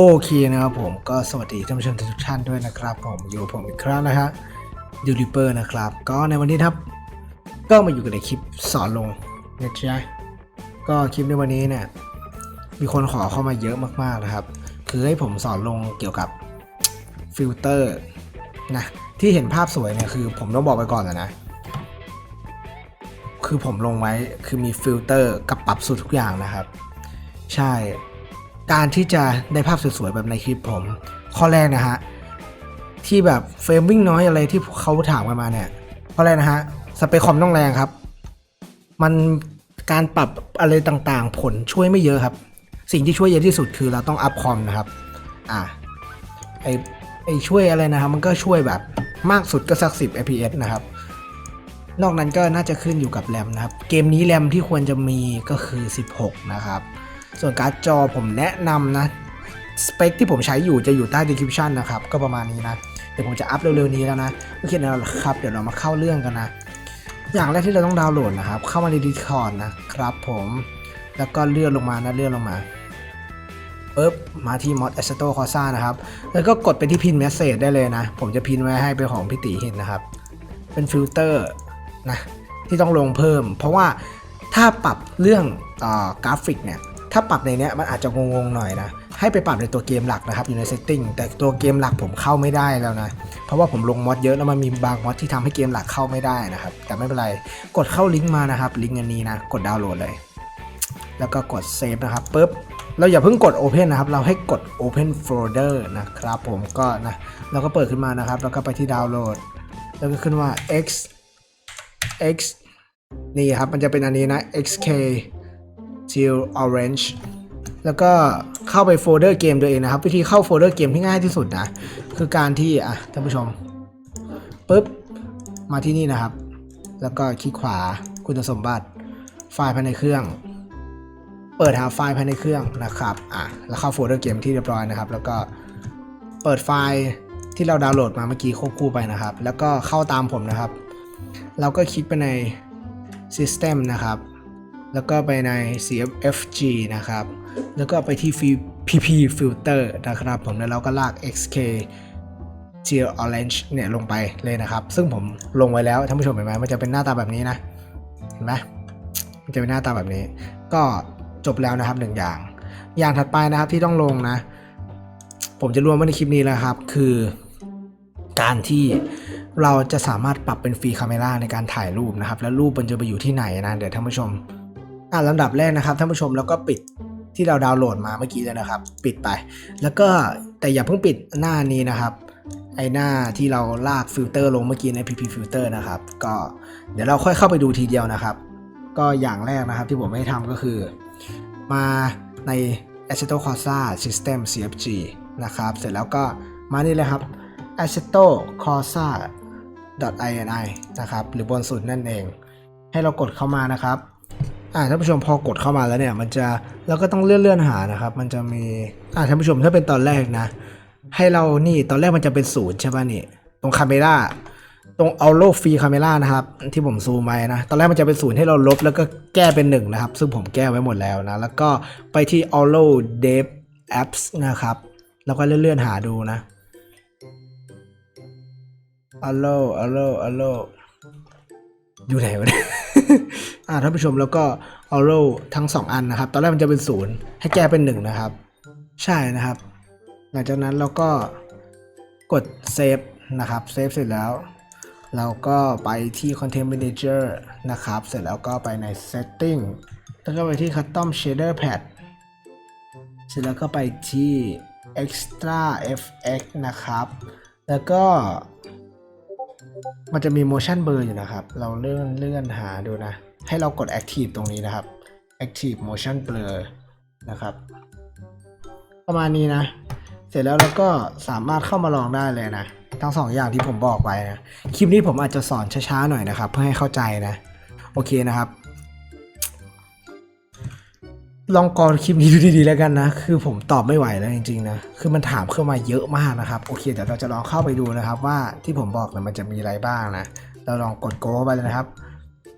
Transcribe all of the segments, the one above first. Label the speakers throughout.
Speaker 1: โอเคนะครับผมก็สวัสดีท่านผู้ชมทุกท่านด้วยนะครับ ผมอยู่ผมอีกครั้งนะฮะยูริเปอร์นะครับ ก็ในวันนี้ครับ ก็มาอยู่กับในคลิปสอนลงนะจ๊ะก็คลิปในวันนี้เนี่ยมีคนขอเข้ามาเยอะมากๆนะครับ คือให้ผมสอนลงเกี่ยวกับฟิลเตอร์นะที่เห็นภาพสวยเนี่ยคือผมต้องบอกไปก่อนแล้วนะ คือผมลงไว้คือมีฟิลเตอร์กับปรับสูตรทุกอย่างนะครับ ใช่ การที่จะได้ภาพสวยๆแบบในคลิปผม ข้อแรกนะฮะ ที่แบบเฟรมวิ่งน้อยอะไรที่เขาถามกันมาเนี่ย ข้อแรกนะฮะ สเปคคอมต้องแรงครับ มันการปรับอะไรต่างๆ ผลช่วยไม่เยอะครับ สิ่งที่ช่วยเยอะที่สุดคือเราต้องอัพคอมนะครับ อ่าไอไอช่วยอะไรนะครับ มันก็ช่วยแบบมากสุดก็สัก 10 fps นะครับ นอกนั้นก็น่าจะขึ้นอยู่กับแรมนะครับ เกมนี้แรมที่ควรจะมีก็คือ 16 นะครับ ส่วนการ์ดจอผมแนะนำนะ สเปคที่ผมใช้อยู่จะอยู่ใต้ description นะครับ ก็ประมาณนี้นะ เดี๋ยวผมจะอัพเร็วๆนี้แล้วนะโอเคนะครับ เดี๋ยวเรามาเข้าเรื่องกันนะ อย่างแรกที่เราต้องดาวน์โหลดนะครับ เข้ามาใน Discord นะครับผมแล้วก็เลื่อนลงมานะเลื่อนลงมาปึ๊บมาที่ mod assetto c o s a นะครับ แล้วก็กดไปที่พิน message ได้เลยนะ ผมจะพินไว้ให้เป็นของพี่ตีเห็นนะครับ เป็นฟิลเตอร์นะที่ต้องลงเพิ่ม เพราะว่าถ้าปรับเรื่องอกราฟิกเนี่ย ถ้าปรับในเนี้ยมันอาจจะงงๆหน่อยนะ ให้ไปปรับในตัวเกมหลักนะครับอยู่ใน setting แต่ตัวเกมหลักผมเข้าไม่ได้แล้วนะ เพราะว่าผมลงมอดเยอะแล้วมันมีบางมอดที่ทำให้เกมหลักเข้าไม่ได้นะครับ แต่ไม่เป็นไร กดเข้าลิงก์มานะครับ ลิงก์อันนี้นะ กดดาวน์โหลดเลย แล้วก็กดเซฟนะครับปุ๊บเราอย่าเพิ่งกด Open นะครับ เราให้กด Open Folder นะครับผมก็นะ เราก็เปิดขึ้นมานะครับ แล้วก็ไปที่ดาวน์โหลด แล้วก็ขึ้นว่า x x นี่ครับ มันจะเป็นอันนี้นะ xk teal orange แล้วก็เข้าไปโฟลเดอร์เกมตัวเองนะครับ วิธีเข้าโฟลเดอร์เกมที่ง่ายที่สุดนะ คือการที่อะท่านผู้ชมปุ๊บ มาที่นี่นะครับ แล้วก็คลิกขวาคุณสมบัติไฟล์ภายในเครื่อง เปิดหาไฟล์ภายในเครื่องนะครับอะแล้วเข้าโฟลเดอร์เกมที่เรียบร้อยนะครับ แล้วก็เปิดไฟล์ที่เราดาวน์โหลดมาเมื่อกี้ควบคู่ไปนะครับ แล้วก็เข้าตามผมนะครับ เราก็คลิกไปใน System นะครับ แล้วก็ไปใน CFFG นะครับ แล้วก็ไปที่ PP Filter นะครับผมแล้วเราก็ลาก XK g e o Orange เนี่ยลงไปเลยนะครับ ซึ่งผมลงไว้แล้วท่านผู้ชมเห็นไหมมันจะเป็นหน้าตาแบบนี้นะ เห็นไหมมันจะเป็นหน้าตาแบบนี้ ก็จบแล้วนะครับหนึ่งอย่าง อย่างถัดไปนะครับที่ต้องลงนะ ผมจะรวมไว้ในคลิปนี้แล้วครับ คือการที่เราจะสามารถปรับเป็นฟรีคาเมราในการถ่ายรูปนะครับ แล้วรูปมันจะไปอยู่ที่ไหนนะ เดี๋ยวท่านผู้ชม อ่าลำดับแรกนะครับท่านผู้ชมแล้วก็ปิดที่เราดาวน์โหลดมาเมื่อกี้เลยนะครับ ปิดไป แล้วก็แต่อย่าเพิ่งปิดหน้านี้นะครับ ไอหน้าที่เราลากฟิลเตอร์ลงเมื่อกี้ใน PP Filter นะครับ ก็เดี๋ยวเราค่อยเข้าไปดูทีเดียวนะครับ ก็อย่างแรกนะครับที่ผมไม่ทำก็คือ มาใน Aceto Corsa System CFG นะครับ เสร็จแล้วก็มานี่เลยครับ Assetto Corsa .ini นะครับ หรือบนสุดนั่นเอง ให้เรากดเข้ามานะครับ อ่าท่านผู้ชมพอกดเข้ามาแล้วเนี่ย มันจะเราก็ต้องเลื่อนเลื่อนหานะครับ มันจะมีอ่าท่านผู้ชมถ้าเป็นตอนแรกนะ ให้เรานี่ตอนแรกมันจะเป็นศูนย์ใช่ป่ะนี่ ตรงคาเมราตรงเอาโลฟรีคาเมรานะครับ ที่ผมซูมไว้นะ ตอนแรกมันจะเป็นศูนย์ให้เราลบแล้วก็แก้เป็นหนึ่งนะครับ ซึ่งผมแก้ไว้หมดแล้วนะ แล้วก็ไปที่ a l l o d e v Apps นะครับ แล้วก็เลื่อนๆหาดูนะ a l l o a l l o a l o อยู่ไหนวะเนี่ย อ่าท่านผู้ชมแล้วก็ a l o ทั้งสองอันนะครับ ตอนแรกมันจะเป็นศูนย์ให้แก้เป็นหนึ่งนะครับ ใช่นะครับ หลังจากนั้นเราก็กดเซฟนะครับเซฟเสร็จแล้ว เราก็ไปที่ Content Manager นะครับ เสร็จแล้วก็ไปใน Setting แล้วก็ไปที่ Custom Shader Pad เสร็จแล้วก็ไปที่ Extra FX นะครับ แล้วก็ มันจะมี motion blur อยู่นะครับ เราเลื่อนเลื่อนหาดูนะ ให้เรากด active ตรงนี้นะครับ active motion blur นะครับ ประมาณนี้นะ เสร็จแล้วเราก็สามารถเข้ามาลองได้เลยนะ ทั้งสองอย่างที่ผมบอกไปนะ คลิปนี้ผมอาจจะสอนช้าๆหน่อยนะครับ เพื่อให้เข้าใจนะ โอเคนะครับ ลองกรคลิปนี้ดูดีๆแล้วกันนะ คือผมตอบไม่ไหวแล้วจริงๆนะ คือมันถามเข้ามาเยอะมากนะครับ โอเคเดี๋ยวเราจะลองเข้าไปดูนะครับว่าที่ผมบอกเนี่ยมันจะมีอะไรบ้างนะ เราลองกดโกไปเลยนะครับ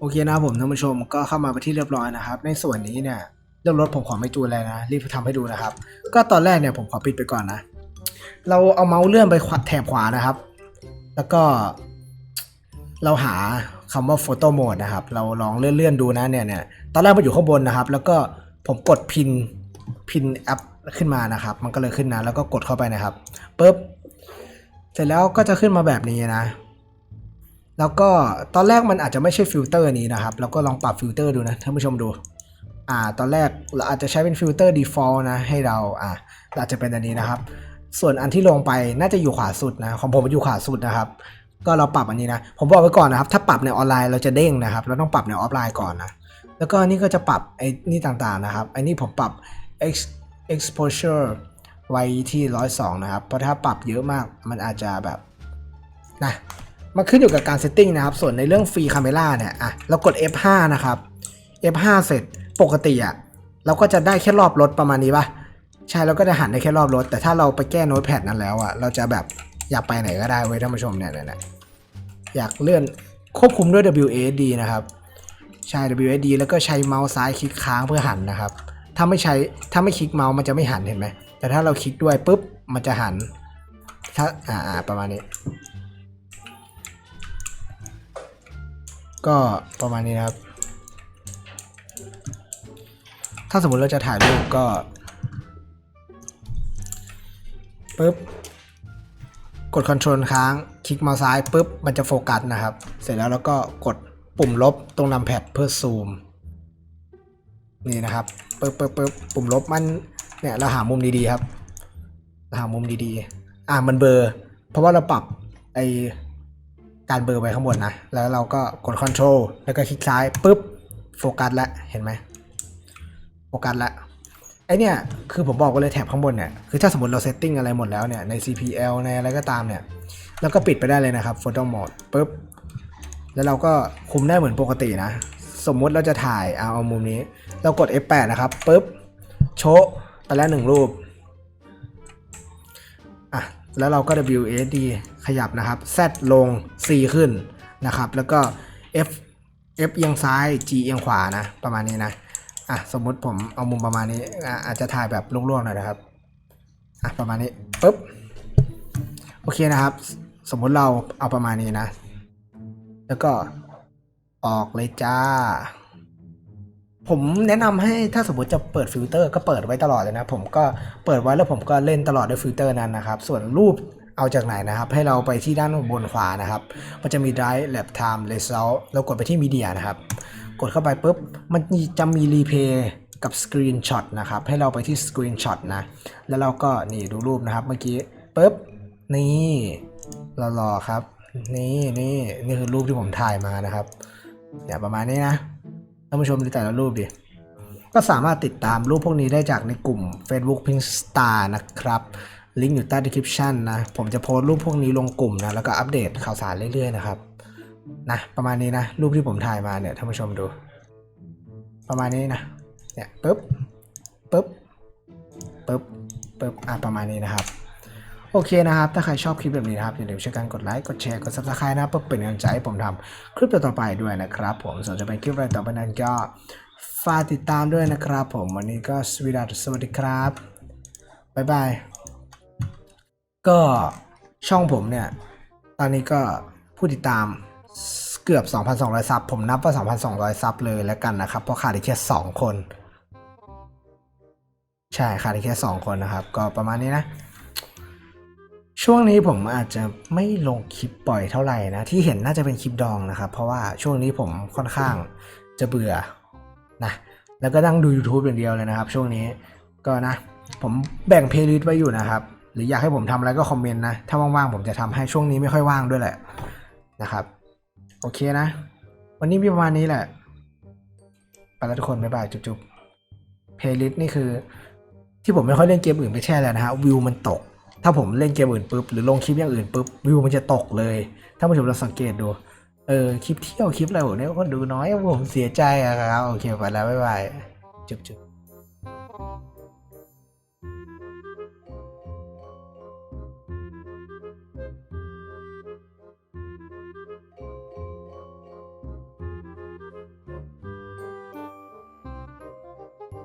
Speaker 1: โอเคนะครับผมท่านผู้ชมก็เข้ามาไปที่เรียบร้อยนะครับ ในส่วนนี้เนี่ยเรื่องรถผมขอไม่จูนเลยนะ รีบทำให้ดูนะครับ ก็ตอนแรกเนี่ยผมขอปิดไปก่อนนะ เราเอาเมาส์เลื่อนไปขวาแถบขวานะครับ แล้วก็ เราหาคำว่า Photo Mode นะครับ เราลองเลื่อนๆดูนะเนี่ยเนี่ย ตอนแรกมันอยู่ข้างบนนะครับ แล้วก็ ผมกดพินพินแอปขึ้นมานะครับ มันก็เลยขึ้นนะแล้วก็กดเข้าไปนะครับปุ๊บเสร็จแล้วก็จะขึ้นมาแบบนี้นะ แล้วก็ตอนแรกมันอาจจะไม่ใช่ฟิลเตอร์นี้นะครับเราก็ลองปรับฟิลเตอร์ดูนะท่านผู้ชมดู อ่า ตอนแรกเราอาจจะใช้เป็นฟิลเตอร์ default นะ ให้เราอ่าอาจจะเป็นอันนี้นะครับ ส่วนอันที่ลงไปน่าจะอยู่ขวาสุดนะของผมอยู่ขวาสุดนะครับ ก็เราปรับอันนี้นะ ผมบอกไว้ก่อนนะครับ ถ้าปรับในออนไลน์เราจะเด้งนะครับ เราต้องปรับในออฟไลน์ก่อนนะ แล้วก็อันนี้ก็จะปรับไอ้นี่ต่างๆนะครับ อันนี้ผมปรับ Ex exposure ไว้ที่ 102 นะครับ เพราะถ้าปรับเยอะมากมันอาจจะแบบนะมันขึ้นอยู่กับการเซตติ้งนะครับ ส่วนในเรื่องฟรีคาเมล่าเนี่ยอะเรากด F5 นะครับ F5 เสร็จปกติอะเราก็จะได้แค่รอบรถประมาณนี้ปะใช่เราก็จะหันได้แค่รอบรถ แต่ถ้าเราไปแก้โน้ตแพดนั้นแล้วอะเราจะแบบอยากไปไหนก็ได้เว้ยท่านผู้ชมเนี่ยเนี่ยเนี่ยอยากเลื่อนควบคุมด้วย WASD นะครับ ใช่ WASD แล้วก็ใช้เมาส์ซ้ายคลิกค้างเพื่อหันนะครับ ถ้าไม่ใช้ถ้าไม่คลิกเมาส์มันจะไม่หันเห็นไหม แต่ถ้าเราคลิกด้วยปุ๊บมันจะหัน ถ้าอ่าประมาณนี้ ก็ประมาณนี้นะครับ ถ้าสมมติเราจะถ่ายรูปก็ปุ๊บกด Ctrl ค้าง คลิกเมาส์ซ้ายปุ๊บมันจะโฟกัสนะครับ เสร็จแล้วเราก็กด ปุ่มลบตรงนำแพดเพื่อซูม นี่นะครับปึ๊บปึ๊บปึ๊บปุ่มลบมันเนี่ยเราหามุมดีๆครับเราหามุมดีๆ อ่ามันเบอร์ เพราะว่าเราปรับไอการเบอร์ไว้ข้างบนนะ แล้วเราก็กด Ctrl แล้วก็คลิกซ้ายปุ๊บโฟกัสล้วเห็นไหมโฟกัสละไอเนี่ยคือผมบอกไว้เลยแถบข้างบนเนี่ยคือถ้าสมมติเราเซตติ้งอะไรหมดแล้วเนี่ยใน CPL ในอะไรก็ตามเนี่ย แล้วก็ปิดไปได้เลยนะครับ Photo Mode ปุ๊บ แล้วเราก็คุมได้เหมือนปกตินะ สมมุติเราจะถ่ายเอาเอามุมนี้ เรากด F8 นะครับปุ๊บโชะไปแล้วหนึ่งรูปอะแล้วเราก็ WSD ขยับนะครับ Z ลง C ขึ้นนะครับ แล้วก็ F F เอียงซ้าย G เอียงขวานะ ประมาณนี้นะอะสมมุติผมเอามุมประมาณนี้ออาจจะถ่ายแบบล่วงๆหน่อยนะครับอะประมาณนี้ปุ๊บโอเคนะครับ สมมุติเราเอาประมาณนี้นะ แล้วก็ออกเลยจ้า ผมแนะนำให้ถ้าสมมติจะเปิดฟิลเตอร์ก็เปิดไว้ตลอดเลยนะ ผมก็เปิดไว้แล้วผมก็เล่นตลอดด้วยฟิลเตอร์นั้นนะครับ ส่วนรูปเอาจากไหนนะครับ ให้เราไปที่ด้านบนขวานะครับ มันจะมี Drive Lab Time Result เรากดไปที่ Media นะครับ กดเข้าไปปุ๊บ มันจะมีรีเพย์กับ Screenshot นะครับ ให้เราไปที่ Screenshot นะ แล้วเราก็นี่ดูรูปนะครับเมื่อกี้ปุ๊บ นี่รอๆครับ นี่นี่นี่คือรูปที่ผมถ่ายมานะครับเนี่ยประมาณนี้นะท่านผู้ชมดูแต่ละรูปดิก็สามารถติดตามรูปพวกนี้ได้จากในกลุ่ม Facebook Pink Star นะครับลิงก์อยู่ใต้ description นะ ผมจะโพสต์รูปพวกนี้ลงกลุ่มนะ แล้วก็อัปเดตข่าวสารเรื่อยๆนะครับ นะ ประมาณนี้นะ รูปที่ผมถ่ายมาเนี่ยท่านผู้ชมดู ประมาณนี้นะ เนี่ยปุ๊บปุ๊บปุ๊บปุ๊บอะประมาณนี้นะครับ โอเคนะครับ ถ้าใครชอบคลิปแบบนี้นะครับอย่าลืมช่วยกันกดไลค์ กดแชร์ กด subscribe นะเพื่อเป็นกำลังใจให้ผมทำคลิปต่อไปด้วยนะครับ ผมส่วนจะเป็นคลิปอะไรต่อไปนั้นก็ฝากติดตามด้วยนะครับ ผมวันนี้ก็สวีดัสสวัสดีครับบ๊ายบายก็ช่องผมเนี่ย ตอนนี้ก็ผู้ติดตามเกือบ 2,200 ซับ ผมนับว่า 2,200 ซับเลยแล้วกันนะครับ เพราะขาดอีกแค่ 2 คน ใช่ขาดอีกแค่ 2 คนนะครับ ก็ประมาณนี้นะ ช่วงนี้ผมอาจจะไม่ลงคลิปปล่อยเท่าไหร่นะที่เห็นน่าจะเป็นคลิปดองนะครับ เพราะว่าช่วงนี้ผมค่อนข้างจะเบื่อนะแล้วก็นั่งดู YouTube อย่างเดียวเลยนะครับ ช่วงนี้ก็นะ ผมแบ่งเพลย์ลิสต์ไว้อยู่นะครับ หรืออยากให้ผมทำอะไรก็คอมเมนต์นะ ถ้าว่างๆผมจะทำให้ช่วงนี้ไม่ค่อยว่างด้วยแหละนะครับ โอเคนะ วันนี้มีประมาณนี้แหละไปแล้วทุกคนบ๊ายบายจุ๊บๆเพลย์ลิสต์นี่คือ ที่ผมไม่ค่อยเล่นเกมอื่นไม่ใช่แล้วนะฮะวิวมันตก ถ้าผมเล่นเกมอื่นปุ๊บหรือลงคลิปอย่างอื่นปุ๊บวิวมันจะตกเลย ถ้าผู้ชมเราสังเกตดู เออคลิปเที่ยวคลิปอะไรผมเนี่ยคนดูน้อยผมเสียใจอะครับ โอเคไปแล้วบ๊ายบายจุ๊บ